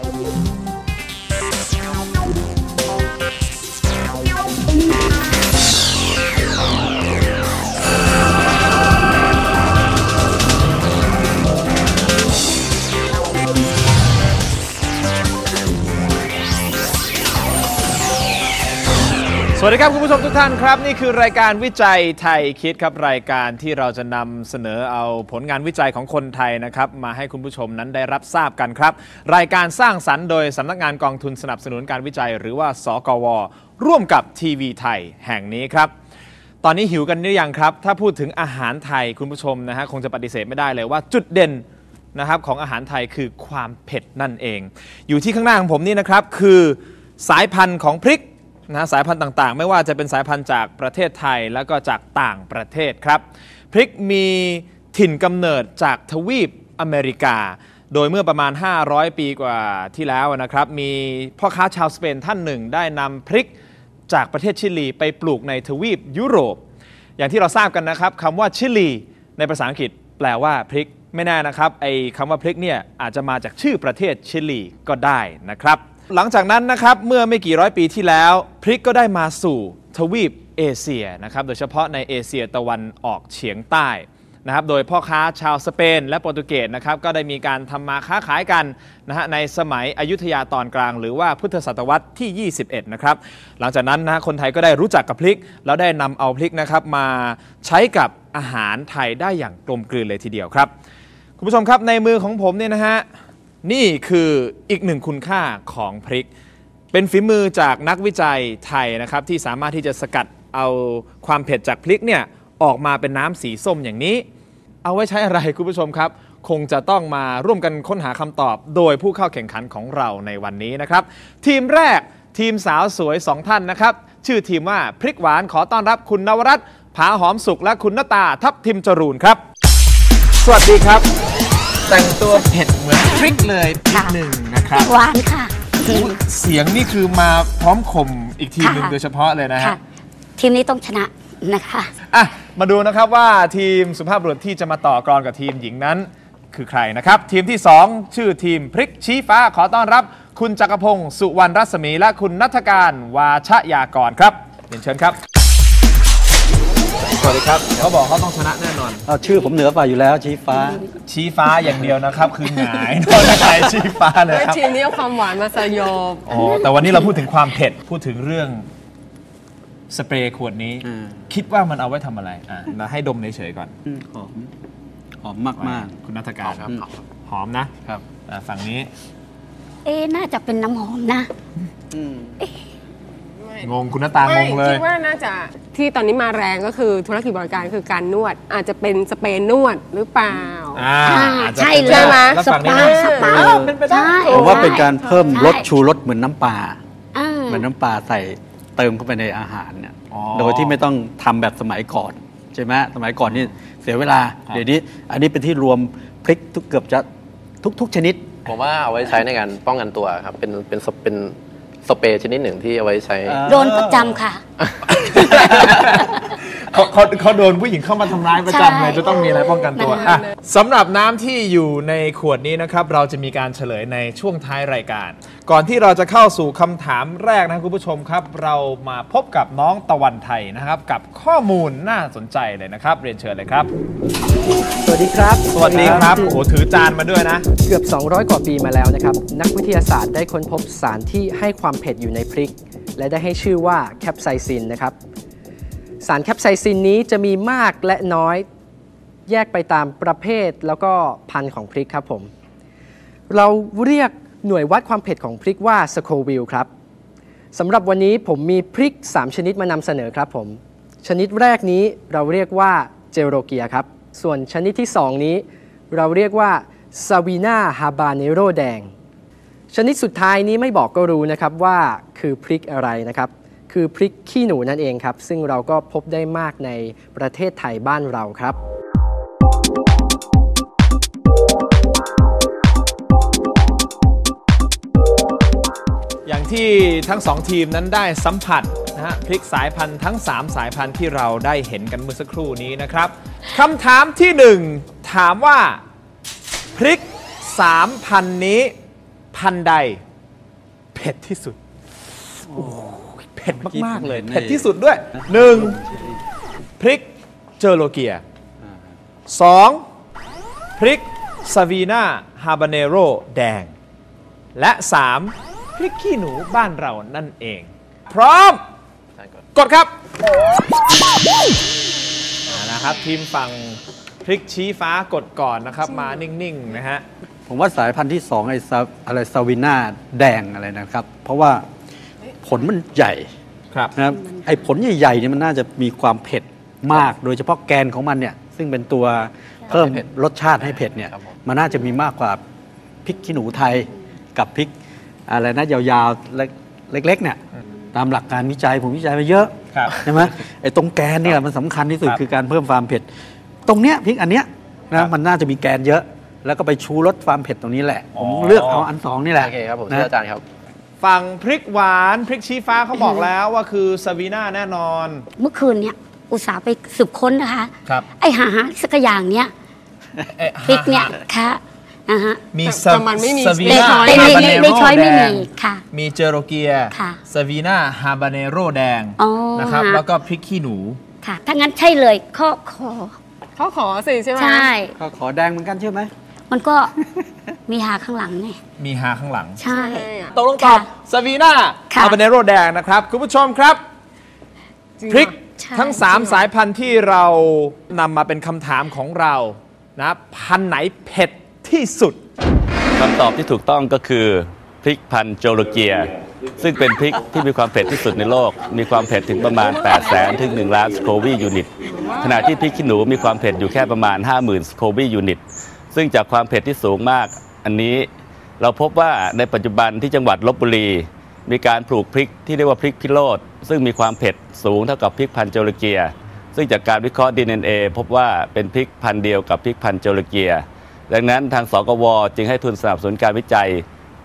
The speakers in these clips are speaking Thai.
Thank you. สวัสดีครับ คุณผู้ชมทุกท่านครับ นี่คือรายการวิจัยไทยคิดครับรายการที่เราจะนำเสนอเอาผลงานวิจัยของคนไทยนะครับมาให้คุณผู้ชมนั้นได้รับทราบกันครับ รายการสร้างสรรค์โดยสำนักงานกองทุนสนับสนุนการวิจัย หรือว่าสกว ร่วมกับทีวีไทยแห่งนี้ครับตอนนี้หิวกันหรือยังครับ ถ้าพูดถึงอาหารไทยคุณผู้ชมนะฮะคงจะปฏิเสธไม่ได้เลยว่าจุดเด่นนะครับของอาหารไทยคือความเผ็ดนั่นเอง อยู่ที่ข้างหน้าของผมนี่นะครับคือสายพันธุ์ของพริก นะสายพันธุ์ต่างๆ ไม่ว่าจะเป็นสายพันธุ์จากประเทศไทยแล้วก็จากต่างประเทศครับพริกมีถิ่นกำเนิดจากทวีปอเมริกา โดยเมื่อประมาณ 500 ปีกว่าที่แล้วนะครับ มีพ่อค้าชาวสเปนท่านหนึ่ง ได้นำพริกจากประเทศชิลีไปปลูกในทวีปยุโรป อย่างที่เราทราบกันนะครับคำว่าชิลี ในภาษาอังกฤษแปลว่าพริกไม่แน่นะครับไอ้คำว่าพริกเนี่ยอาจจะมาจากชื่อประเทศชิลีก็ได้นะครับ หลังจากนั้นนะครับเมื่อไม่กี่ร้อยปีที่แล้ว พริกก็ได้มาสู่ทวีปเอเชียนะครับโดยเฉพาะในเอเชียตะวันออกเฉียงใต้นะครับโดยพ่อค้าชาวสเปนและโปรตุเกสนะครับก็ได้มีการทำมาค้าขายกันนะฮะในสมัยอยุธยาตอนกลาง หรือว่าพุทธศตวรรษที่ 21 นะครับหลังจากนั้นนะฮะคนไทยก็ได้รู้จักกับพริก แล้วได้นำเอาพริกนะครับมาใช้กับอาหารไทยได้อย่างกลมกลืนเลยทีเดียวครับ คุณผู้ชมครับในมือของผมเนี่ยนะฮะ นี่คืออีกหนึ่งคุณค่าของพริก เป็นฝีมือจากนักวิจัยไทยนะครับ ที่สามารถที่จะสกัดเอาความเผ็ดจากพริกเนี่ยออกมาเป็นน้ำสีส้มอย่างนี้ เอาไว้ใช้อะไรคุณผู้ชมครับ คงจะต้องมาร่วมกันค้นหาคำตอบ โดยผู้เข้าแข่งขันของเราในวันนี้นะครับ ทีมแรกทีมสาวสวย2ท่านนะครับ ชื่อทีมว่าพริกหวานขอต้อนรับคุณนวรัตน์ผาหอมสุขและคุณนตาทับทิมจรูนครับ สวัสดีครับ แต่งตัวเผ็ดเหมือนพริกเลยพริกหนึ่งนะครับหวานค่ะ เสียงนี่คือมาพร้อมข่มอีกทีมหนึ่งค่ะโดยเฉพาะเลยนะค่ะฮะ ทีมนี้ต้องชนะนะคะอะมาดูนะครับว่าทีมสุภาพบุรุษที่จะมาต่อกรกับทีมหญิงนั้น คือใครนะครับ ทีมที่ 2 ชื่อทีมพริกชี้ฟ้าขอต้อนรับ คุณจักรพงศ์สุวรรณรัศมี และคุณนัทการวาชยากรครับเรียนเชิญครับ สวัสดีครับเขาบอกเขาต้องชนะแน่นอน เอาชื่อผมเหนือกว่าอยู่แล้วชี้ฟ้า ชี้ฟ้าอย่างเดียวนะครับ คือหงายนอนหงายชี้ฟ้าเลยเฮ้ยครับทีมนี้เอาความหวานมาสยบอ๋อแต่วันนี้เราพูดถึงความเผ็ดพูดถึงเรื่องสเปรย์ขวดนี้อืมคิดว่ามันเอาไว้ทำอะไรอะมาให้ดมเฉยๆก่อนหอมหอมมากมากคุณนัทการครับ หอมนะครับอะฝั่งนี้ เอ๊ะน่าจะเป็นน้ำหอมนะอืม งงคุณหน้าตางไม่งเลย คิดว่าน่าจะที่ตอนนี้มาแรงก็คือธุรกิจบริการคือการนวด อาจจะเป็นสเปรย์นวดหรือเปล่า อ่าอ่าอาจจะใช่ป็นเลยไหมแล้วสฝั่งนี้ปานะสปาเออเป็นไปได้ใช่ผมว่าเป็นการเพิ่มใช่รสชูรสเหมือนน้ำปลาอ่า เหมือนน้ำปลาใส่เติมเข้าไปในอาหารเนี่ยอ๋อโดยที่ไม่ต้องทำแบบสมัยก่อนใช่ไหมสมัยก่อนนี่เสียเวลา ครับ เดี๋ยวนี้ อันนี้เป็นที่รวมพริกทุกเกือบจะทุก ๆ ชนิด ผมว่าเอาไว้ใช้ในการป้องกันตัวครับ เป็นเป็นสเป็น สเปรย์ชนิดหนึ่งที่เอาไว้ใช้อ่าโดนประจำค่ะ เขาเขาเขาโดนผู้หญิงเข้ามาทำร้ายประจำเลยใช่จะต้องมีอะไรป้องกันตัวนั่นอะสำหรับน้ำที่อยู่ในขวดนี้นะครับ เราจะมีการเฉลยในช่วงท้ายรายการ ก่อนที่เราจะเข้าสู่คำถามแรกนะคุณผู้ชมครับ เรามาพบกับน้องตะวันไทยนะครับ กับข้อมูลน่าสนใจเลยนะครับ เรียนเชิญเลยครับ สวัสดีครับ สวัสดีครับโอ้โหถือจานมาด้วยนะ เกือบ 200 กว่าปีมาแล้วนะครับ นักวิทยาศาสตร์ได้ค้นพบสารที่ให้ความเผ็ดอยู่ในพริก และได้ให้ชื่อว่าแคปไซซินนะครับ สารแคปไซซินนี้จะมีมากและน้อยแยกไปตามประเภทแล้วก็พันธุ์ของพริกครับผม เราเรียกหน่วยวัดความเผ็ดของพริกว่าสโควิลครับสำหรับวันนี้ผมมีพริก 3 ชนิดมานำเสนอครับผม ชนิดแรกนี้เราเรียกว่าเจโรเกียครับ ส่วนชนิดที่ 2 นี้ เราเรียกว่าซาวีนาฮาบาเนโรแดง ชนิดสุดท้ายนี้ไม่บอกก็รู้นะครับว่าคือพริกอะไรนะครับ คือพริกขี้หนูนั่นเองครับ ซึ่งเราก็พบได้มากในประเทศไทยบ้านเราครับอย่างที่ทั้งสองทีมนั้นได้สัมผัสนะฮะพลิกสายพันธุ์ทั้ง 3 สายพันธุ์ที่เราได้เห็นกันเมื่อสักครู่นี้นะครับคำถามที่ 1 ถามว่าพริก3พันธุ์นี้พันธุ์ใดเผ็ดที่สุด ผ็ดมากๆเลยเมื่อกี้ผมเห็นเผ็ดที่สุดด้วยหนึ่งพริกเจอโรเกียสองพริกซาวีนาฮาบาเนโรแดง และสามพริกขี้หนูบ้านเรานั่นเอง พร้อมใช่ก่อนกดครับเอานะครับทีมฝั่งพริกชี้ฟ้ากดก่อนนะครับ มานิ่งๆนะฮะผมว่าสายพันธุ์ที่สองไอ้ซาอะไรซาวิน่าแดงอะไรนะครับ เพราะว่าผลมันใหญ่ ครับนะครับไอ้ผลใหญ่ๆเนี่ยมันน่าจะมีความเผ็ดมาก โดยเฉพาะแกนของมันเนี่ยซึ่งเป็นตัวเพิ่มรสชาติให้เผ็ดเนี่ยครับผม มันน่าจะมีมากกว่าพริกขี้หนูไทยกับพริกอะไรนะยาวๆเล็กเล็กๆเนี่ยตามหลักการวิจัยผมวิจัยมาเยอะครับ ใช่ไหมไอ้ตรงแกนเนี่ยมันสำคัญที่สุดครับคือการเพิ่มความเผ็ด ตรงเนี้ยพริกอันเนี้ยครันะบมันน่าจะมีแกนเยอะ แล้วก็ไปชูรสความเผ็ดตรงนี้แหละอ๋ผอมเลือกเอาอันสองนี่แหละโอเคครับผมนะเชื่ออาจารย์ครับ ฝั่งพริกหวานพริกชี้ฟ้าเขาบอกแล้วว่าคือซาวีนาแน่นอน เมื่อคืนเนี่ยอุตส่าห์ไปสืบค้นนะคะ ครับ ไอ้หาหาสักอย่างเนี้ยเอ๊ะพริกเนี่ยค่ะนะฮะมีแต่ซาแต่มันไม่มีซาวีในนาช้อยในฮาในบาในเนในโรช้อยไม่แดมีงค่ะมีเจอโรเกียค่ะซาวีนาฮาบาเนโรแดงอ๋อนะครับฮะแล้วก็พริกขี้หนูค่ะถ้างั้นใช่เลยข้อคอเขาขอสิใช่ไหมใช่ก็ขอแดงเหมือนกันใช่ไหม มันก็มีหาข้างหลังไงมีฮาข้างหลัง ใช่ใช่อะตกลงตอบค่ะซาวีนาค่ะฮาบาเนโรแดงนะครับ คุณผู้ชมครับจงพริกใช่ทั้ง 3 สายพันธุ์ที่เรานำมาเป็นคำถามของเรานะพันธุ์ไหนเผ็ดที่สุด คำตอบที่ถูกต้องก็คือพริกพันธุ์โจโลเกีย ซึ่งเป็นพริกที่มีความเผ็ดที่สุดในโลก มีความเผ็ดถึงประมาณ 8 0 0แสนถึง 1 ล้านสโควียูนิต ขณะที่พริกขี้หนูมีความเผ็ดอยู่แค่ประมาณ 50,000สโควียูนิต ซึ่งจากความเผ็ดที่สูงมากอันนี้เราพบว่าในปัจจุบันที่จังหวัดลบบุรี มีการปลูกพริกที่เรียกว่าพริกพิโรธซึ่งมีความเผ็ดสูงเท่ากับพริกพันธุ์โจโลเกีย ซึ่งจากการวิเคราะห์ DNA พบว่าเป็นพริกพันธุ์เดียวกับพริกพันธุ์โจโลเกีย ดังนั้นทางสกวจึงให้ทุนสนับสนุนการวิจัย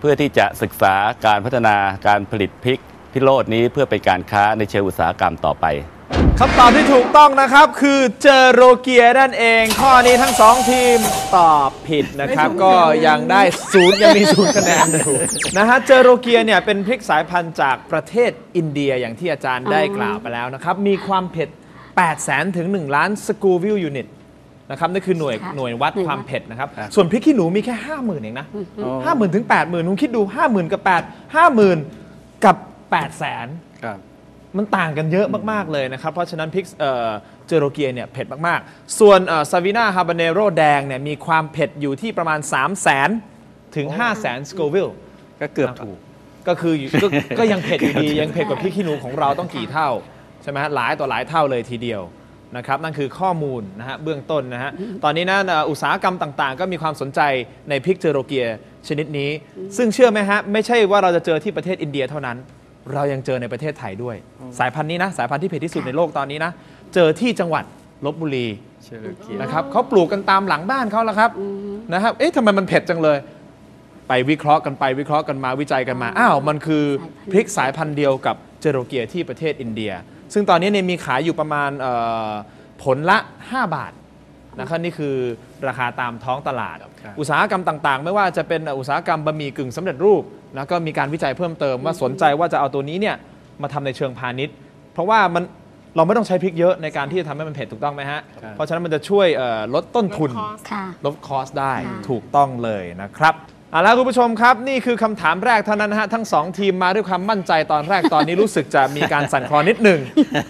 เพื่อที่จะศึกษาการพัฒนาการผลิตพริกพิโรดนี้เพื่อเป็นการค้าในเชิงอุตสาหกรรมต่อไป คำตอบที่ถูกต้องนะครับคือเจอโรเกียนั่นเอง ข้อนี้ทั้งสองทีมตอบผิดนะครับ ก็ยังได้ศูนย์ยังมีศูนย์คะแนนอยู่นะฮะเจอโรเกียเนี่ยเป็นพริกสายพันธุ์จากประเทศอินเดียอย่างที่อาจารย์ได้กล่าวไปแล้วนะครับ มีความเผ็ด 8 0 0แสนถึง 1 ล้านสกูวิลยูนิตนะครับนี่คือหน่วยค่ะหน่วยวัดหน่วยวัดความเผ็ดนะครับ ส่วนพริกขี้หนูมีแค่ 5 0,000เองนะห้าหมื่นถึงแปดหมื่นคุณคิดดูห้าหมื่นกับแปดห้าหมื่นกับแปดแสนครับ มันต่างกันเยอะมาก ๆ เลยนะครับ เพราะฉะนั้นพริกเอ่อเจอโรเกียเนี่ยเผ็ดมาก ๆ ส่วนซาวิน่าฮาบาเนโรแดงเนี่ยมีความเผ็ดอยู่ที่ประมาณ 3 0 0แสนถึง 5 0 0แสนสโกวิลก็เกือบถูก ก็คืออยู่ก็ก็ยังเผ็ดอยู่ดี ยังเผ็ดกว่าพริกขี้หนูของเราต้องกี่เท่า ใช่ไหมฮะหลายต่อหลายเท่าเลยทีเดียวนะครับนั่นคือข้อมูลนะฮะเบื้องต้นนะฮะตอนนี้นะเอ่ออุตสาหกรรมต่างๆ ก็มีความสนใจในพริกเจอโรเกียชนิดนี้ ซึ่งเชื่อไหมฮะไม่ใช่ว่าเราจะเจอที่ประเทศอินเดียเท่านั้น เรายังเจอในประเทศไทยด้วย สายพันธุ์นี้นะ สายพันธุ์ที่เผ็ดที่สุดในโลกตอนนี้นะ เจอที่จังหวัดลบบุรีเชลเกียนะครับเขาปลูกกันตามหลังบ้านเขาแล้วครับนะครับ เอ๊ะทำไมมันเผ็ดจังเลย ไปวิเคราะห์กันไปวิเคราะห์กันมาวิจัยกันมา อ้าว มันคือพริกสายพันธุ์เดียวกับเจโรเกียที่ประเทศอินเดีย ซึ่งตอนนี้เนี่ยมีขายอยู่ประมาณเอ่อผลละ 5 บาท นะครับนี่คือราคาตามท้องตลาด อุตสาหกรรมต่างๆ ไม่ว่าจะเป็นอุตสาหกรรมบะหมี่กึ่งสำเร็จรูปนะก็มีการวิจัยเพิ่มเติมว่าสนใจว่าจะเอาตัวนี้เนี่ยมาทำในเชิงพาณิชย์ เพราะว่ามันเราไม่ต้องใช้พริกเยอะในการที่จะทำให้มันเผ็ดถูกต้องไหมฮะ เพราะฉะนั้นมันจะช่วยเอ่อลดต้นทุนลด cost ค่ะลดคอสได้ค่ะถูกต้องเลยนะครับเอาละคุณผู้ชมครับ นี่คือคำถามแรกเท่านั้นนะฮะทั้งสองทีมมาด้วยความมั่นใจตอนแรกตอนนี้รู้สึกจะมีการสั่นคลอนนิดหนึ่ง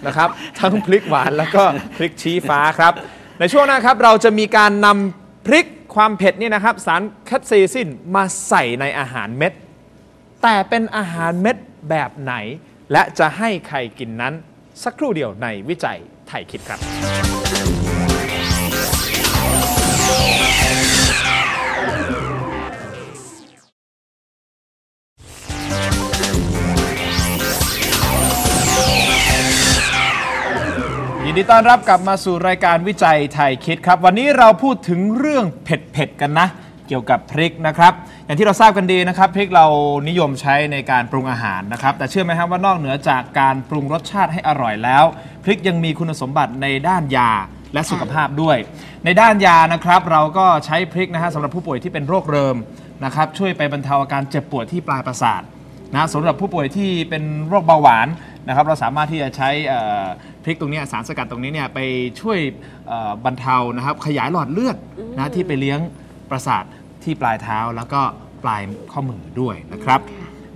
นะครับ ทั้งพริกหวานแล้วก็พริกชี้ฟ้าครับ ในช่วงหน้าครับเราจะมีการนำพริกความเผ็ดนี่นะครับ สารแคปไซซินมาใส่ในอาหารเม็ด แต่เป็นอาหารเม็ดแบบไหน และจะให้ใครกินนั้น สักครู่เดียวในวิจัยไทยคิดครับ ดีต้อนรับกลับมาสู่รายการวิจัยไทยคิดครับ วันนี้เราพูดถึงเรื่องเผ็ดๆกันนะ เกี่ยวกับพริกนะครับ อย่างที่เราทราบกันดีนะครับ พริกเรานิยมใช้ในการปรุงอาหารนะครับ แต่เชื่อไหมครับว่านอกเหนือจากการปรุงรสชาติให้อร่อยแล้ว พริกยังมีคุณสมบัติในด้านยาและสุขภาพด้วย ในด้านยานะครับ เราก็ใช้พริกนะฮะสำหรับผู้ป่วยที่เป็นโรคเริมนะครับช่วยไปบรรเทาอาการเจ็บปวดที่ปลายประสาทนะสำหรับผู้ป่วยที่เป็นโรคเบาหวาน นะครับเราสามารถที่จะใช้เอ่อพริกตรงเนี้ยสารสกัดตรงนี้เนี่ยไปช่วยเอ่อบรรเทานะครับขยายหลอดเลือดนะที่ไปเลี้ยงประสาทที่ปลายเท้าแล้วก็ปลายข้อมือด้วยนะครับ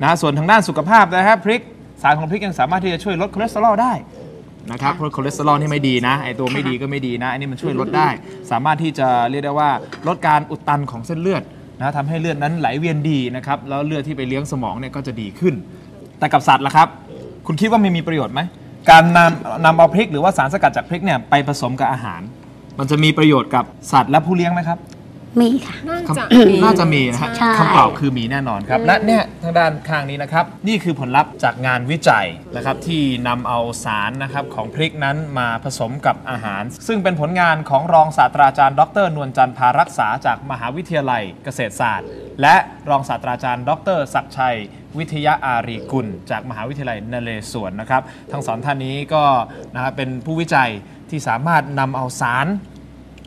นะส่วนทางด้านสุขภาพนะครับพริกสารของพริกยังสามารถที่จะช่วยลดคอเลสเตอรอลได้นะครับเพราะคอเลสเตอรอลนี่ไม่ดีนะไอตัวไม่ดีก็ไม่ดีนะอันนี้มันช่วยลดได้ สามารถที่จะเรียกได้ว่าลดการอุดตันของเส้นเลือดนะทำให้เลือดนั้นไหลเวียนดีนะครับแล้วเลือดที่ไปเลี้ยงสมองเนี่ยก็จะดีขึ้น แต่กับสัตว์ล่ะครับ คุณคิดว่ามันมีประโยชน์ไหมการนำนำเอาพริกหรือว่าสารสกัดจากพริกเนี่ยไปผสมกับอาหาร มันจะมีประโยชน์กับสัตว์และผู้เลี้ยงไหมครับ มีค่ะน่าคำจะมีน่าจะมีนะฮะใช่ คำตอบคือมีแน่นอนครับและเนี่ยทางด้านข้างนี้นะครับ นี่คือผลลัพธ์จากงานวิจัยนะครับที่นำเอาสารนะครับของพริกนั้นมาผสมกับอาหาร ซึ่งเป็นผลงานของรองศาสตราจารย์ ดร นวลจันทร์พารักษาจากมหาวิทยาลัยเกษตรศาสตร์ และรองศาสตราจารย์ ดรศักดิ์ชัย วิทยาอารีกุล จากมหาวิทยาลัยนเรศวรนะครับทั้งสองท่านนี้ก็นะครับเป็นผู้วิจัยที่สามารถนำเอาสาร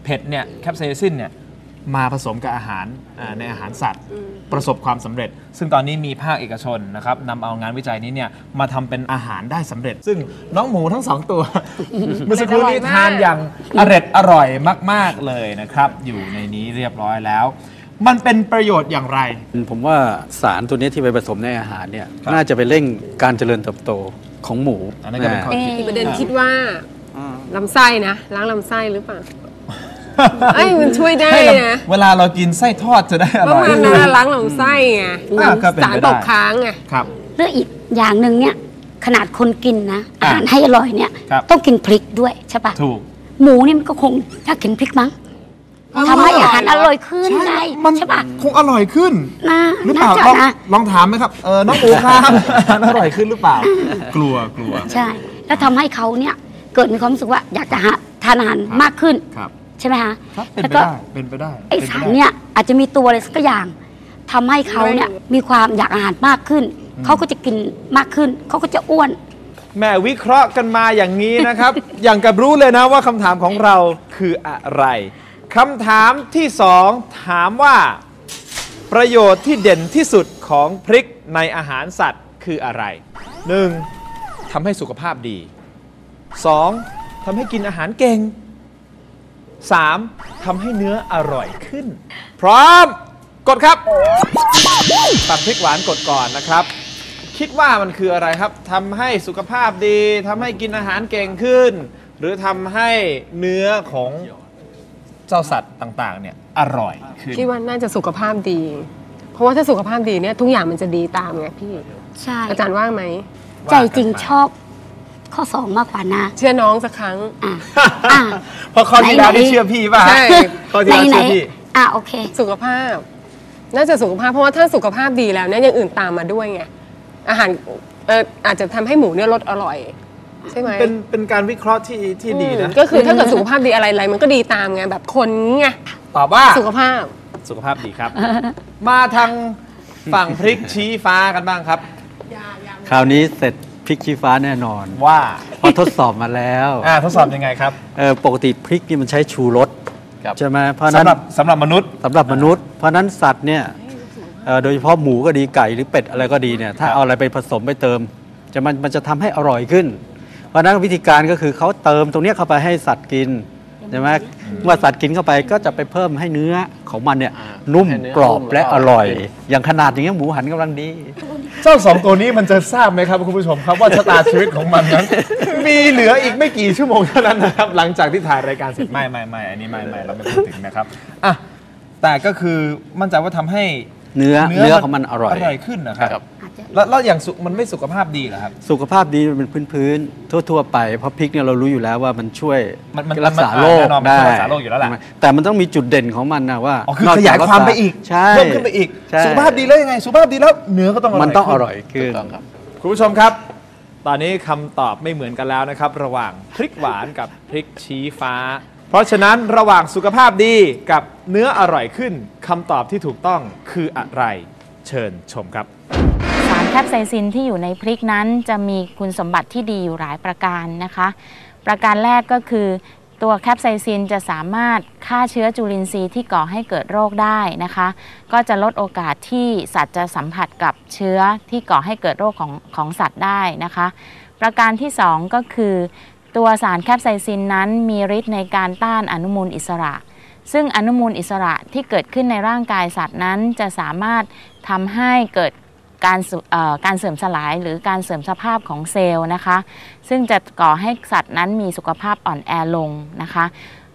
เผ็ดเนี่ยแคปไซซินเนี่ย มาผสมกับอาหารอ่าในอาหารสัตว์ ประสบความสำเร็จ ซึ่งตอนนี้มีภาคเอกชนนะครับนำเอางานวิจัยนี้เนี่ยมาทำเป็นอาหารได้สำเร็จ ซึ่งน้องหมูทั้งสองตัวเมื่อสักครู่นี้ทานอย่างอร็ดอร่อยมาก ๆเลยนะครับ อยู่ในนี้เรียบร้อยแล้ว มันเป็นประโยชน์อย่างไร ผมว่าสารตัวนี้ที่ไปผสมในอาหารเนี่ยครับน่าจะไปเร่งการเจริญเติบโตของหมูอันนั้นก็เป็นข้อเอ๊ะมีประเด็นคิดว่าลำไส้นะล้างลำไส้หรือเปล่า เอ้ยมันช่วยได้ให้เรานะเวลาเรากินไส้ทอดจะได้อเพราะร่อย มันนั้นนะล้างลำไส้ไงอ่าก็เป็นสารไปได้ตกค้างไง ครับ เรื่องอีกอย่างหนึ่งเนี่ยขนาดคนกินนะอะอาหารให้อร่อยเนี่ยครับ ต้องกินพริกด้วยใช่ปะถูก หมูนี่มันก็คงอยากกินพริกมั้งทำให้อาหารอร่อยขึ้นไงมันใช่ปะคงอร่อยขึ้นน่าหรือเปล่าน่าจะลองนะลองถามไหมครับ เออน้องหมูครับ อร่อยขึ้นหรือเปล่า กลัวกลัว ใช่ แล้วทำให้เขาเนี่ยเกิดมีความรู้สึกว่าอยากจะหาทานอาหารมากขึ้น ครับ ใช่ไหมคะครับเป็นแล้วไปก็ได้เป็นไปได้ไอป็ปสารได้เนี่ยอาจจะมีตัวอะไรสักอย่างทำให้เขาเนี่ยมีความอยากอาหารมากขึ้น เขาก็จะกินมากขึ้น เขาก็จะอ้วนแม่วิเคราะห์กันมาอย่างนี้นะครับ อย่างกับรู้เลยนะว่าคำถามของเราคืออะไรคำถามที่สองถามว่า ประโยชน์ที่เด่นที่สุดของพริกในอาหารสัตว์คืออะไร 1. ทำให้สุขภาพดี 2. ทำให้กินอาหารเก่ง 3. ทำให้เนื้ออร่อยขึ้น พร้อม กดครับ ตักพริกหวานกดก่อนนะครับ คิดว่ามันคืออะไรครับทำให้สุขภาพดีทำให้กินอาหารเก่งขึ้น หรือทำให้เนื้อของเจ้าสัตว์ต่างๆ เนี่ยอร่อยขึ้นคิดว่าน่าจะสุขภาพดี เพราะว่าถ้าสุขภาพดีเนี่ยทุกอย่างมันจะดีตามไงพี่ ใช่ อาจารย์ว่าไหม ใจจริงชอบ ข้อสองมากกว่านะ เชื่อน้องสักครั้งอะอะ เพราะข้อที่แล้วไหนๆนี่เชื่อพี่ป่ะใช่ ข้อที่แล้วไหนเชื่อพี่ๆอะโอเค สุขภาพ น่าจะสุขภาพเพราะว่าถ้าสุขภาพดีแล้วเนี่ยอย่างอื่นตามมาด้วยไงอาหารเอ่ออาจจะทำให้หมูเนี่ยลดอร่อย ใช่ไหมเป็นเป็นการวิเคราะห์ที่ที่ดีนะ อืมก็คือถ้าเกิดสุขภาพดีอะไรอะไรมันก็ดีตามไงแบบคนไงตอบว่าสุขภาพ สุขภาพดีครับ มาทางฝั่งพริกชี้ฟ้ากันบ้างครับ คราวนี้เสร็จ พริกชี้ฟ้าแน่นอนว่าเพราะทดสอบมาแล้วอ่าทดสอบยังไงครับเออปกติพริกนี่มันใช้ชูรสครับใช่ไหมเพราะฉะนั้สำนหรับสำหรับมนุษย์สำหรับมนุษย์ เพราะฉะนั้นสัตว์เนี่ยเอ่อโดยเฉพาะหมูก็ดีไก่หรือเป็ดอะไรก็ดีเนี่ยถ้าครับเอาอะไรไปผสมไปเติม จะมันมันจะทำให้อร่อยขึ้น เพราะฉะนั้นวิธีการก็คือเขาเติมตรงเนี้ยเข้าไปให้สัตว์กิน ใช่ไหมเมื่อสัตว์กินเข้าไปก็จะไปเพิ่มให้เนื้อของมันเนี่ยอ่านุ่มให้เนื้อกรอบนุ่มและและออร่ร่ออยยอย่างขนาดอย่างเงี้ยหมูหันกำลังดี เจ้าสองตัวนี้มันจะทราบไหมครับคุณผู้ชมครับว่าชะตาชีวิตของมันนั้น มีเหลืออีกไม่กี่ชั่วโมงเท่านั้นนะครับ หลังจากที่ถ่ายรายการเสร็จไม่ไม่ไม่อันนี้ไม่ไม่เราไม่พูดถึงนะครับอะแต่ก็คือมั่นใจว่าทำให้เนื้อเนื้อของมันอร่อยอร่อยขึ้นนะครับครับอา จจะแล้วแล้วอย่างสุมันไม่สุขภาพดีเหรอครับ สุขภาพดีมันเป็นพื้นๆทั่ว ๆ ไปเพราะพริกเนี่ยเรารู้อยู่แล้วว่ามันช่วยมันมันรักษาโรคแน่นอนมันได้ช่วยรักษาโรคอยู่แล้วแหละแต่มันต้องมีจุดเด่นของมันนะว่าอ๋อคือนกขจยายความไปอีกใช่ เพิ่มขึ้นไปอีก ใช่ สุขภาพดีแล้วยังไง สุขภาพดีแล้วเนื้อก็ต้องอร่อยมันต้องอขึ้ร่อยขึ้นถูกต้องครับคุณผู้ชมครับ ตอนนี้คำตอบไม่เหมือนกันแล้วนะครับ ระหว่างพริกหวานกับพริกชี้ฟ้า เพราะฉะนั้นระหว่างสุขภาพดีกับเนื้ออร่อยขึ้นคำตอบที่ถูกต้องคืออะไร เชิญชมครับสาร แคปไซซินที่อยู่ในพริกนั้นจะมีคุณสมบัติที่ดีอยู่หลายประการนะคะ ประการแรกก็คือตัวแคปไซซินจะสามารถฆ่าเชื้อจุลินทรีย์ที่ก่อให้เกิดโรคได้นะคะ ก็จะลดโอกาสที่สัตว์จะสัมผัสกับเชื้อที่ก่อให้เกิดโรคของของสัตว์ได้นะคะ ประการที่ 2 ก็คือ ตัวสารแคปไซซินนั้นมีฤทธิ์ในการต้านอนุมูลอิสระ ซึ่งอนุมูลอิสระที่เกิดขึ้นในร่างกายสัตว์นั้นจะสามารถทำให้เกิด การเอ่อการเสื่อมสลายหรือการเสื่อมสภาพของเซลล์นะคะ ซึ่งจะก่อให้สัตว์นั้นมีสุขภาพอ่อนแอลงนะคะ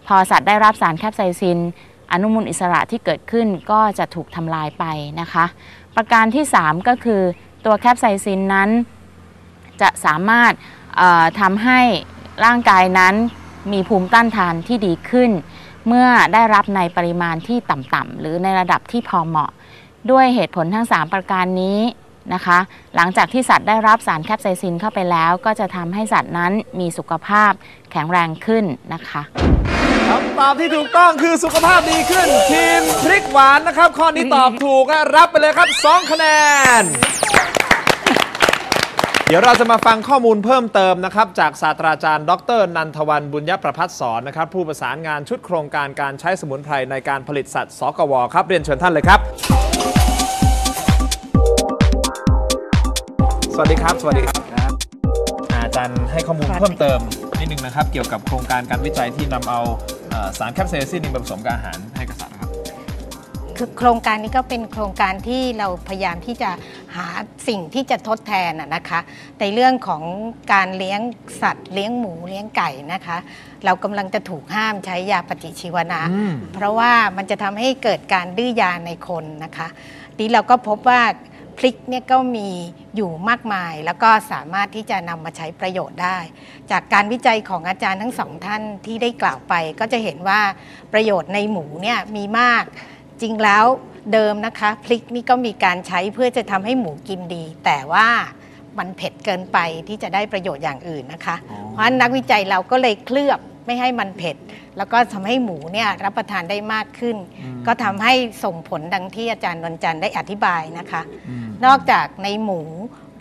พอสัตว์ได้รับสารแคปไซซิน อนุมูลอิสระที่เกิดขึ้นก็จะถูกทำลายไปนะคะ ประการที่ 3 ก็คือตัวแคปไซซินนั้น จะสามารถทำให้ร่างกายนั้นมีภูมิต้านทานที่ดีขึ้น เมื่อได้รับในปริมาณที่ต่ำๆหรือในระดับที่พอเหมาะ ด้วยเหตุผลทั้ง 3 ประการนี้นะคะ หลังจากที่สัตว์ได้รับสารแคปไซซินเข้าไปแล้ว ก็จะทำให้สัตว์นั้นมีสุขภาพแข็งแรงขึ้นนะคะคำตอบที่ถูกต้องคือสุขภาพดีขึ้น ทีมพริกหวานนะครับ ข้อนี้ตอบถูกนะรับไปเลยครับ 2 คะแนน เดี๋ยวเราจะมาฟังข้อมูลเพิ่มเติมนะครับ จากศาสตราจารย์ ดร นันทวันบุญยประพัฒสอนนะครับ ผู้ประสานงานชุดโครงการการใช้สมุนไพรในการผลิตสัตว์สกวครับ เรียนเชิญท่านเลยครับ สวัสดีครับ สวัสดีครับอาจารย์ให้ข้อมูลเพิ่มเติมนิดนึงนะครับ เกี่ยวกับโครงการการวิจัยที่นำเอาเอ่อสารแคปไซซินมาผสมกับอาหารให้กับสัตว์นะครับคือโครงการนี้ก็เป็นโครงการที่เราพยายามที่จะหาสิ่งที่จะทดแทนนะนะคะ ในเรื่องของการเลี้ยงสัตว์ เลี้ยงหมูเลี้ยงไก่นะคะ เรากำลังจะถูกห้ามใช้ยาปฏิชีวนะอืมเพราะว่ามันจะทำให้เกิดการดื้อยาในคนนะคะนี้เราก็พบว่า พริกเนี่ยก็มีอยู่มากมาย แล้วก็สามารถที่จะนำมาใช้ประโยชน์ได้ จากการวิจัยของอาจารย์ทั้งสองท่านที่ได้กล่าวไป ก็จะเห็นว่าประโยชน์ในหมูเนี่ยมีมาก จริงแล้วเดิมนะคะพริกนี่ก็มีการใช้เพื่อจะทำให้หมูกินดี แต่ว่ามันเผ็ดเกินไปที่จะได้ประโยชน์อย่างอื่นนะคะ เพราะฉะนั้นนักวิจัยเราก็เลยเคลือบ ไม่ให้มันเผ็ด แล้วก็ทำให้หมูเนี่ยรับประทานได้มากขึ้น ก็ทำให้ส่งผลดังที่อาจารย์นนจันทร์ได้อธิบายนะคะ นอกจากในหมู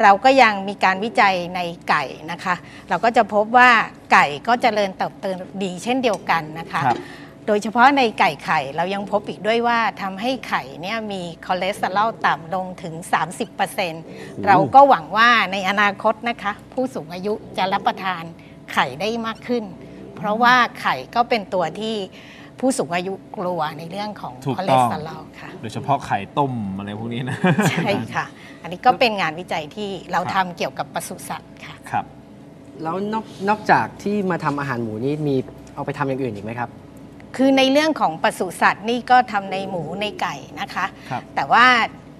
เราก็ยังมีการวิจัยในไก่นะคะ เราก็จะพบว่าไก่ก็เจริญเติบโตดีเช่นเดียวกันนะคะครับโดยเฉพาะในไก่ไข่เรายังพบอีกด้วยว่าทำให้ไข่เนี่ยมีคอเลสเตอรอลต่ำลงถึง 30%เราก็หวังว่าในอนาคตนะคะ ผู้สูงอายุจะรับประทานไข่ได้มากขึ้น เพราะว่าไข่ก็เป็นตัวที่ผู้สูงอายุกลัวในเรื่องของถูกคอเลต้สอง เตอรอลค่ะ โดยเฉพาะไข่ต้มอะไรพวกนี้นะ ใช่ค่ะ อันนี้ก็เป็นงานวิจัยที่เราครับทำเกี่ยวกับปศุสัตว์ค่ะ ครับ แล้วนอกนอกจากที่มาทำอาหารหมูนี่มีเอาไปทำอย่างอื่นอีกไหมครับ คือในเรื่องของปศุสัตว์นี่ก็ทำในหมูในไก่นะคะ ครับ แต่ว่า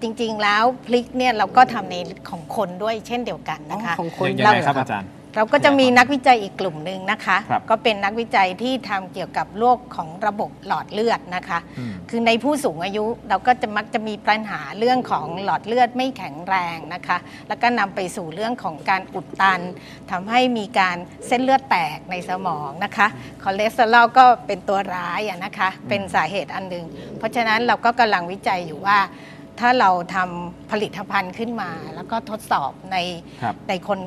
จริงๆแล้วพริกเนี่ยเราก็ทำในของคนด้วยเช่นเดียวกันนะคะของคน ยังไงครับอาจารย์ เราก็จะมีนักวิจัยอีกกลุ่มหนึ่งนะคะ ครับก็เป็นนักวิจัยที่ทำเกี่ยวกับโรคของระบบหลอดเลือดนะคะ อืม คือในผู้สูงอายุเราก็จะมักจะมีปัญหาเรื่องของหลอดเลือดไม่แข็งแรงนะคะ แล้วก็นำไปสู่เรื่องของการอุดตันทำให้มีการเส้นเลือดแตกในสมองนะคะคอเลสเตอรอลก็เป็นตัวร้ายอะนะคะ เป็นสาเหตุอันหนึ่งเพราะฉะนั้นเราก็กำลังวิจัยอยู่ว่า ถ้าเราทำผลิตภัณฑ์ขึ้นมา แล้วก็ทดสอบในครับในคน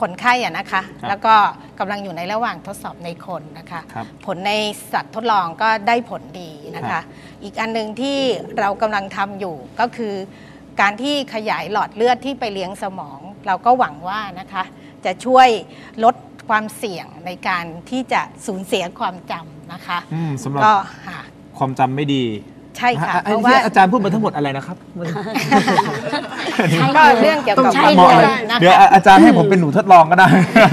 คนไข้อะนะคะ ครับแล้วก็กำลังอยู่ในระหว่างทดสอบในคนนะคะ ครับผลในสัตว์ทดลองก็ได้ผลดีนะครัคะ บ อีกอันหนึ่งที่เรากำลังทำอยู่ก็คือ การที่ขยายหลอดเลือดที่ไปเลี้ยงสมอง เราก็หวังว่านะคะ จะช่วยลดความเสี่ยงในการที่จะสูญเสียความจำนะคะ อืมสำหรับก็ค่ะ ความจำไม่ดี ใช่ค่ะอ่เพราะว่าที่อาจารย์พูดมาทั้งหมดอะไรนะครับก็เรื่องเกี่ยวกับใช่เหมาะเลเลยยนะคะเดี๋ยวอาจารย์ให้ผมเป็นหนูทดลองก็ได้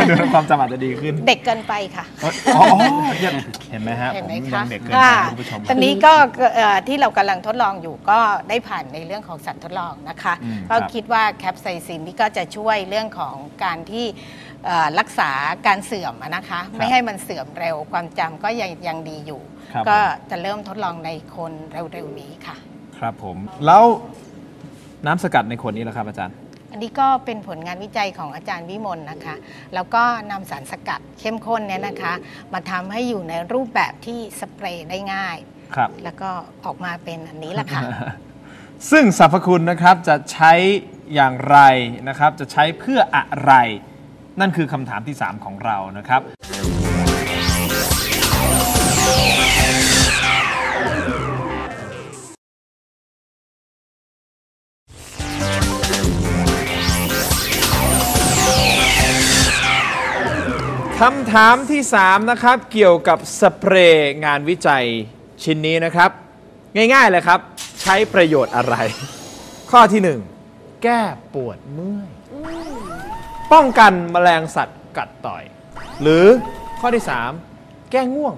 เดี๋ยวความจำอาจจะดีขึ้น เด็กเกินไปค่ะอ๋ออ๋อเยี่ยมเห็นไหมฮะเห็นผมไหมยัคะงเด็กเกินไปค่ะคุณผู้ชมตอนนี้ก็เอ่อที่เรากำลังทดลองอยู่ก็ได้ผ่านในเรื่องของสัตว์ทดลองนะคะอืมก็ครับคิดว่าแคปไซซินนี่ก็จะช่วยเรื่องของการที่เอ่อรักษาการเสื่อมอะนะคะ ไม่ให้มันเสื่อมเร็วความจำก็ยังยังดีอยู่ ครับ ก็ผมจะเริ่มทดลองในคนเร็วๆนี้ค่ะ ครับผม แล้วน้ำสกัดในขวดนี้แหละครับอาจารย์ อันนี้ก็เป็นผลงานวิจัยของอาจารย์วิมลนะคะ แล้วก็นำสารสกัดเข้มข้นเนี่ยนะคะ มาทำให้อยู่ในรูปแบบที่สเปรย์ได้ง่าย ครับ แล้วก็ออกมาเป็นอันนี้แหละค่ะ ซึ่งสรรพคุณนะครับจะใช้อย่างไรนะครับ จะใช้เพื่ออะไร นั่นคือคำถามที่ 3 ของเรานะครับ คำถามที่ 3 นะครับ เกี่ยวกับสเปรย์งานวิจัยชิ้นนี้นะครับ ง่ายๆเลยครับ ใช้ประโยชน์อะไร ข้อที่ 1 แก้ปวดเมื่อย ป้องกันแมลงสัตว์กัดต่อย หรือข้อที่ 3 แก้ง่วง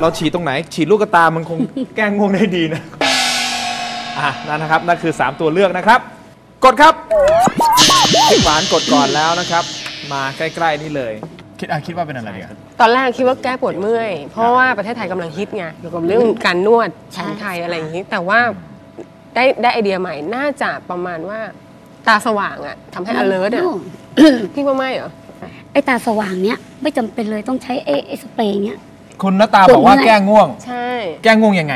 เราฉีดตรงไหน ฉีดลูกตามันคง แก้ง่วงได้ดีนะอะนั่นนะครับนั่นคือ 3 ตัวเลือกนะครับ กดครับพริกหวานกดก่อนแล้วนะครับ มาใกล้ๆนี่เลย คิดอะคิดว่าเป็นอะไรดีอะตอนแรกคิดว่าแก้ปวดเมื่อย เพราะว่าประเทศไทยกำลังฮิตไงเกี่ยวกับเรื่องการนวดแผนไทยอะไรอย่างนี้ แต่ว่าได้ได้ไอเดียใหม่น่าจะประมาณว่า ตาสว่างอะทำให้ alert อะพี่ว่าไม่เหรอ ไอ้ตาสว่างเนี้ยไม่จำเป็นเลยต้องใช้ไอ้ไอ้สเปรย์เนี้ย คุณนตาบอกว่าปวดเมื่อยแก้ง่วง ใช่ แก้ง่วงยังไง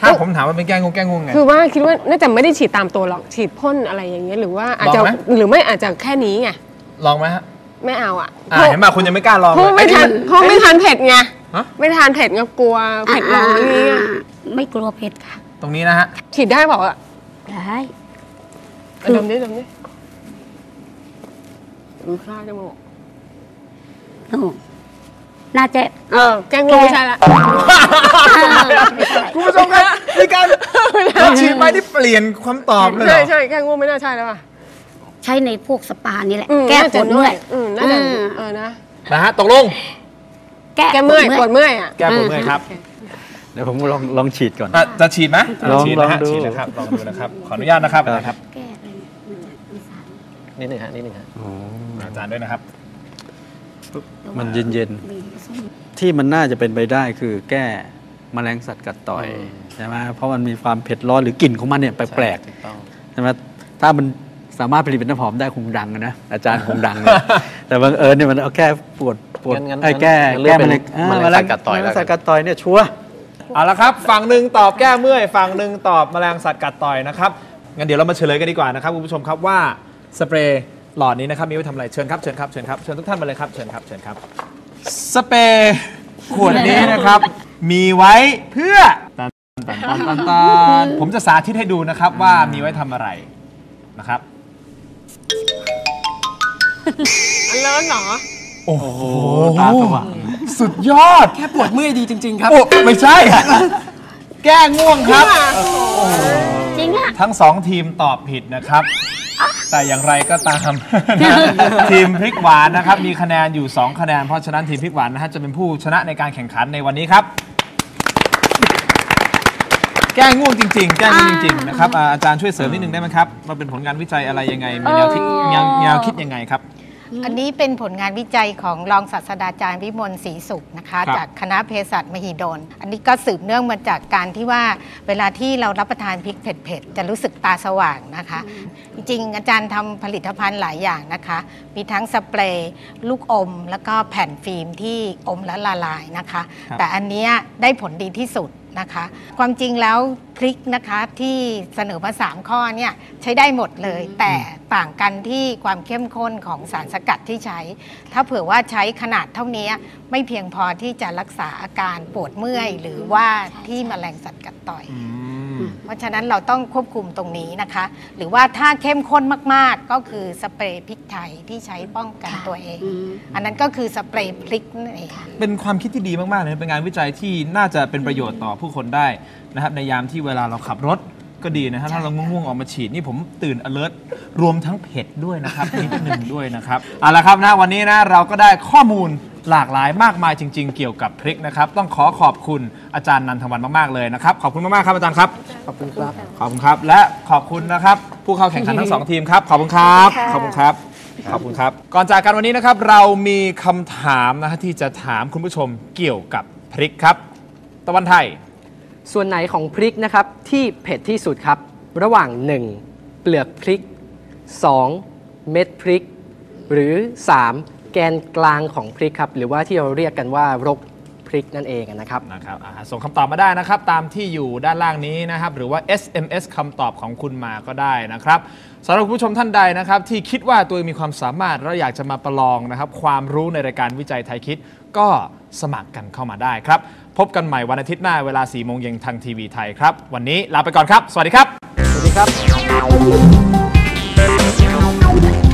ถ้าผมถามว่าเป็นแก้ง่วงแก้ง่วงไง คือว่าคิดว่าน่าจะไม่ได้ฉีดตามตัวหรอกฉีดพ่นอะไรอย่างเงี้ยหรือว่าอาจจะลองไหม หรือไม่อาจจะแค่นี้ไงลองไหมฮะ ไม่เอาอะอ่าเห็นป่ะคุณยังไม่กล้าลองเพราะเลยไม่ไอ้ทานนี่เพราะไม่ทานเผ็ดไงฮะ ไม่ทานเผ็ดไงกลัวเผ็ดร้อนนี่ไงอ่าไม่กลัวเผ็ดค่ะ ตรงนี้นะฮะ ฉีดได้เปล่าอะได้เอาดมดิดมดิดูค่าจมูกโอ้น่าจะ เออแกล้งง่วงไม่ใช่ละคุณผู้ชมครับในการเราฉีดไปที่เปลี่ยนความตอบเลยเหรใช่อใช่แกล้งง่วงไม่น่าใช่แล้วป่ะ ใช้ในพวกสปานี่แหละอืมแก้ปวดเมื่อยอืมน่าจะอืมเออนะนะฮะตกลง แก้แกเมื่อยปวดเมื่อยอะแก้ปวดเมื่อยครับเดี๋ยวผมลองลองฉีดก่อนอะจะฉีดไหมลองฉีดนะฮะลองดูฉีดนะครับลองดูนะครับขออนุญาตนะครับครับนะครับแก้อะไรเนี่ยมันจะมีสารนิดหนึ่งฮะนิดหนึ่งฮะอาจารย์ด้วยนะครับ มันเย็นมีส้มๆที่มันน่าจะเป็นไปได้คือแก้แมลงสัตว์กัดต่อยใช่ไหมเพราะมันมีความเผ็ดร้อนหรือกลิ่นของมันเนี่ยแปลกถูกต้องๆใช่ไหมถ้ามัน สามารถผลิตเป็นน้ำหอมได้คงดังอะนะอาจารย์คงดังเลยแต่บังเอิญเนี่ยมันเอาแค่ปวดปวดงั้นงั้นไอ้แก้งั้นเลืแก้อกเป็นอ่าแมลงสัตว์กัดต่อยแมลแล้วงกันสัตว์กัดต่อยเนี่ยชัวร์เอาละครับ ฝั่งหนึ่งตอบแก้เมื่อยฝั่งหนึ่งตอบแมลงสัตว์กัดต่อยนะครับงั้นเดี๋ยวเรามาเฉลยกันดีกว่านะครับคุณผู้ชมครับว่าสเปรย์หลอดนี้นะครับมีไว้ทำอะไรเชิญครับเชิญครับเชิญครับเชิญทุกท่านมาเลยครับเชิญครับเชิญครับสเปรย์ขวดนี้นะครับ มีไว้เพื่อตันตันตันตันตันผมจะสาธิตให้ดูนะครับว่ามีไว้ทำอะไรนะครับ อันเลิศเหรอ โอ้โหตาสว่างสุดยอด แค่ปวดเมื่อยดีจริง ๆ ครับ โอ้ไม่ใช่ แก้ง่วงครับ จริงอะทั้งสองทีมตอบผิดนะครับ แต่อย่างไรก็ตาม ทีมพริกหวานนะครับ มีคะแนนอยู่ 2 คะแนน เพราะฉะนั้นทีมพริกหวานนะฮะจะเป็นผู้ชนะในการแข่งขันในวันนี้ครับ แก้ง่วงจริง ๆ แก้ง่วงจริงๆนะครับอ่าอาจารย์ช่วยเสริมนิดนึงได้ไหมครับว่าเป็นผลงานวิจัยอะไรยังไง มีแนวคิดแนวแนวคิดยังไงครับ อันนี้เป็นผลงานวิจัยของรองศาสตราจารย์วิมลศรีสุขนะคะครับจากคณะเภสัชมหิดล อันนี้ก็สืบเนื่องมาจากการที่ว่าเวลาที่เรารับประทานพริกเผ็ดๆ จะรู้สึกตาสว่างนะคะ จริงๆ อาจารย์ทำผลิตภัณฑ์หลายอย่างนะคะ มีทั้งสเปรย์ลูกอม แล้วก็แผ่นฟิล์มที่อมและละลายนะคะครับแต่อันเนี้ยได้ผลดีที่สุด นะคะ ความจริงแล้วพริกนะคะที่เสนอมา3ข้อเนี่ยใช้ได้หมดเลย แต่ต่างกันที่ความเข้มข้นของสารสกัดที่ใช้ ถ้าเผื่อว่าใช้ขนาดเท่านี้ไม่เพียงพอที่จะรักษาอาการปวดเมื่อย หรือว่าที่แมลงสัตว์กัดต่อย เพราะฉะนั้นเราต้องควบคุมตรงนี้นะคะ หรือว่าถ้าเข้มข้นมากๆ ก็คือสเปรย์พริกไทยที่ใช้ป้องกันตัวเองอืมอันนั้นก็คือสเปรย์พริกนั่นเองเป็นความคิดที่ดีมากๆเลยเป็นงานวิจัยที่น่าจะเป็นประโยชน์ต่อผู้คนได้นะครับในยามที่เวลาเราขับรถก็ดีนะครับถ้าเราง่วงๆออกมาฉีดนี่ผมตื่น alert รวมทั้งเผ็ดด้วยนะครับนิดหนึ่งด้วยนะครับเอาละครับนะวันนี้นะเราก็ได้ข้อมูล หลากหลายมากมายจริง ๆ เกี่ยวกับพริกนะครับ ต้องขอขอบคุณอาจารย์นันทวันมากๆเลยนะครับ ขอบคุณมากๆครับอาจารย์ครับ ขอบคุณครับ ขอบคุณครับ และขอบคุณนะครับ ผู้เข้าแข่งขันทั้งสองทีมครับ ขอบคุณครับ ขอบคุณครับ ขอบคุณครับ ก่อนจากกันวันนี้นะครับ เรามีคำถามนะฮะที่จะถามคุณผู้ชมเกี่ยวกับพริกครับ ตะวันไทย ส่วนไหนของพริกนะครับที่เผ็ดที่สุดครับ ระหว่าง 1. เปลือกพริก 2. เม็ดพริก หรือ 3. แกนกลางของพริกครับ หรือว่าที่เราเรียกกันว่ารกพริกนั่นเองนะครับ นะครับอ่าส่งคำตอบมาได้นะครับ ตามที่อยู่ด้านล่างนี้นะครับ หรือว่า SMS คำตอบของคุณมาก็ได้นะครับสำหรับคุณผู้ชมท่านใดนะครับ ที่คิดว่าตัวเองมีความสามารถแล้วอยากจะมาประลองนะครับ ความรู้ในรายการวิจัยไทยคิด ก็สมัครกันเข้ามาได้ครับ พบกันใหม่วันอาทิตย์หน้าเวลา4โมงเย็นทางทีวีไทยครับ วันนี้ลาไปก่อนครับ สวัสดีครับ สวัสดีครับ